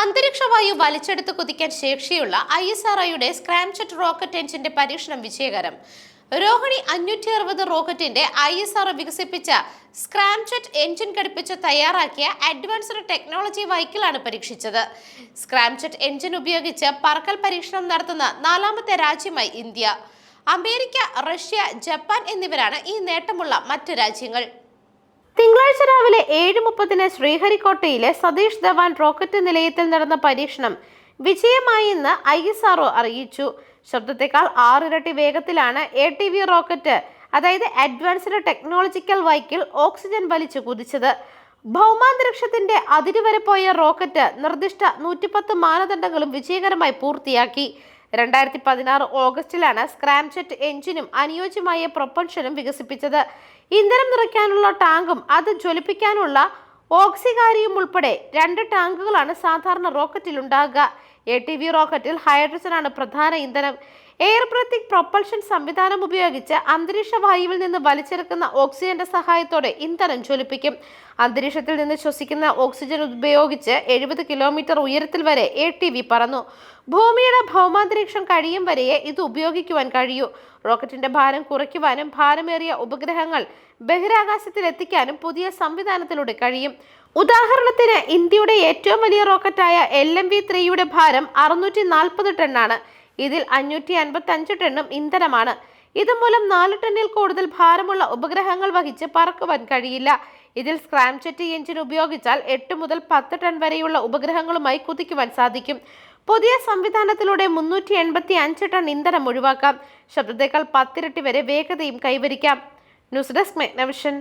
അന്തരീക്ഷവായു വലിച്ചെടുത്ത് കുതിക്കാൻ ശേഷിയുള്ള I S R ഐയുടെ സ്ക്രാംചെറ്റ് റോക്കറ്റ് എഞ്ചിന്റെ പരീക്ഷണം വിജയകരം. രോഹിണി അഞ്ഞൂറ്റി അറുപത് റോക്കറ്റിന്റെ ഐ എസ് ആർ വികസിപ്പിച്ച സ്ക്രാംചെറ്റ് എഞ്ചിൻ ഘടിപ്പിച്ച് തയ്യാറാക്കിയ അഡ്വാൻസ്ഡ് ടെക്നോളജി വൈക്കിളാണ് പരീക്ഷിച്ചത്. സ്ക്രാംചെറ്റ് എഞ്ചിൻ ഉപയോഗിച്ച് പറക്കൽ പരീക്ഷണം നടത്തുന്ന നാലാമത്തെ രാജ്യമായി ഇന്ത്യ. അമേരിക്ക റഷ്യ ജപ്പാൻ എന്നിവരാണ് ഈ നേട്ടമുള്ള മറ്റ് രാജ്യങ്ങൾ. തിങ്കളാഴ്ച രാവിലെ ഏഴ് മുപ്പതിന് ശ്രീഹരിക്കോട്ടയിലെ സതീഷ് ധവാൻ റോക്കറ്റ് നിലയത്തിൽ നടന്ന പരീക്ഷണം വിജയമായി എന്ന് ഐ എസ് ആർ അറിയിച്ചു. ശബ്ദത്തെക്കാൾ ആറിരട്ടി വേഗത്തിലാണ് എ ടി വി റോക്കറ്റ് അതായത് അഡ്വാൻസ്ഡ് ടെക്നോളജിക്കൽ വൈക്കിൾ ഓക്സിജൻ വലിച്ചു കുതിച്ചത്. ഭൗമാന്തരീക്ഷത്തിന്റെ അതിരുവരെ പോയ റോക്കറ്റ് നിർദ്ദിഷ്ട നൂറ്റിപ്പത്ത് മാനദണ്ഡങ്ങളും വിജയകരമായി പൂർത്തിയാക്കി. രണ്ടായിരത്തി പതിനാറ് ഓഗസ്റ്റിലാണ് സ്ക്രാംജെറ്റ് എഞ്ചിനും അനുയോജ്യമായ പ്രൊപ്പൻഷനും വികസിപ്പിച്ചത്. ഇന്ധനം നിറയ്ക്കാനുള്ള ടാങ്കും അത് ജ്വലിപ്പിക്കാനുള്ള ഓക്സികാരിയും ഉൾപ്പെടെ രണ്ട് ടാങ്കുകളാണ് സാധാരണ റോക്കറ്റിൽ ഉണ്ടാകുക എ ടി വി റോക്കറ്റിൽ ഹൈഡ്രജനാണ് പ്രധാന ഇന്ധനം. എയർ ബ്രത്തിക് പ്രൊപ്പൽഷൻ സംവിധാനം ഉപയോഗിച്ച് അന്തരീക്ഷ വായുവിൽ നിന്ന് വലിച്ചെടുക്കുന്ന ഓക്സിജന്റെ സഹായത്തോടെ ഇന്ധനം ജ്വലിപ്പിക്കും. അന്തരീക്ഷത്തിൽ നിന്ന് ശ്വസിക്കുന്ന ഓക്സിജൻ ഉപയോഗിച്ച് എഴുപത് കിലോമീറ്റർ ഉയരത്തിൽ വരെ എ ടി വി പറന്നു. ഭൂമിയുടെ ഭൗമാന്തരീക്ഷം കഴിയും വരെയേ ഇത് ഉപയോഗിക്കുവാൻ കഴിയൂ. റോക്കറ്റിന്റെ ഭാരം കുറയ്ക്കുവാനും ഭാരമേറിയ ഉപഗ്രഹങ്ങൾ ബഹിരാകാശത്തിൽ എത്തിക്കാനും പുതിയ സംവിധാനത്തിലൂടെ കഴിയും. ഉദാഹരണത്തിന് ഇന്ത്യയുടെ ഏറ്റവും വലിയ റോക്കറ്റായ എൽ എം വി ത്രീയുടെ ഭാരം അറുന്നൂറ്റി നാൽപ്പത് ടണ്ണാണ്. ഇതിൽ അഞ്ഞൂറ്റി അൻപത്തി അഞ്ച് ടണ്ണും ഇന്ധനമാണ്. ഇതുമൂലം നാല് ടണ്ണിൽ കൂടുതൽ ഭാരമുള്ള ഉപഗ്രഹങ്ങൾ വഹിച്ച് പറക്കുവാൻ കഴിയില്ല. ഇതിൽ സ്ക്രാംചെറ്റ് എഞ്ചിൻ ഉപയോഗിച്ചാൽ എട്ട് മുതൽ പത്ത് ടൺ വരെയുള്ള ഉപഗ്രഹങ്ങളുമായി കുതിക്കുവാൻ സാധിക്കും. പുതിയ സംവിധാനത്തിലൂടെ മുന്നൂറ്റി എൺപത്തി അഞ്ച് ടൺ ഇന്ധനം ഒഴിവാക്കാം. ശബ്ദത്തേക്കാൾ പത്തിരട്ടി വരെ വേഗതയും കൈവരിക്കാം. News desk മെഗ്നവിഷൻ.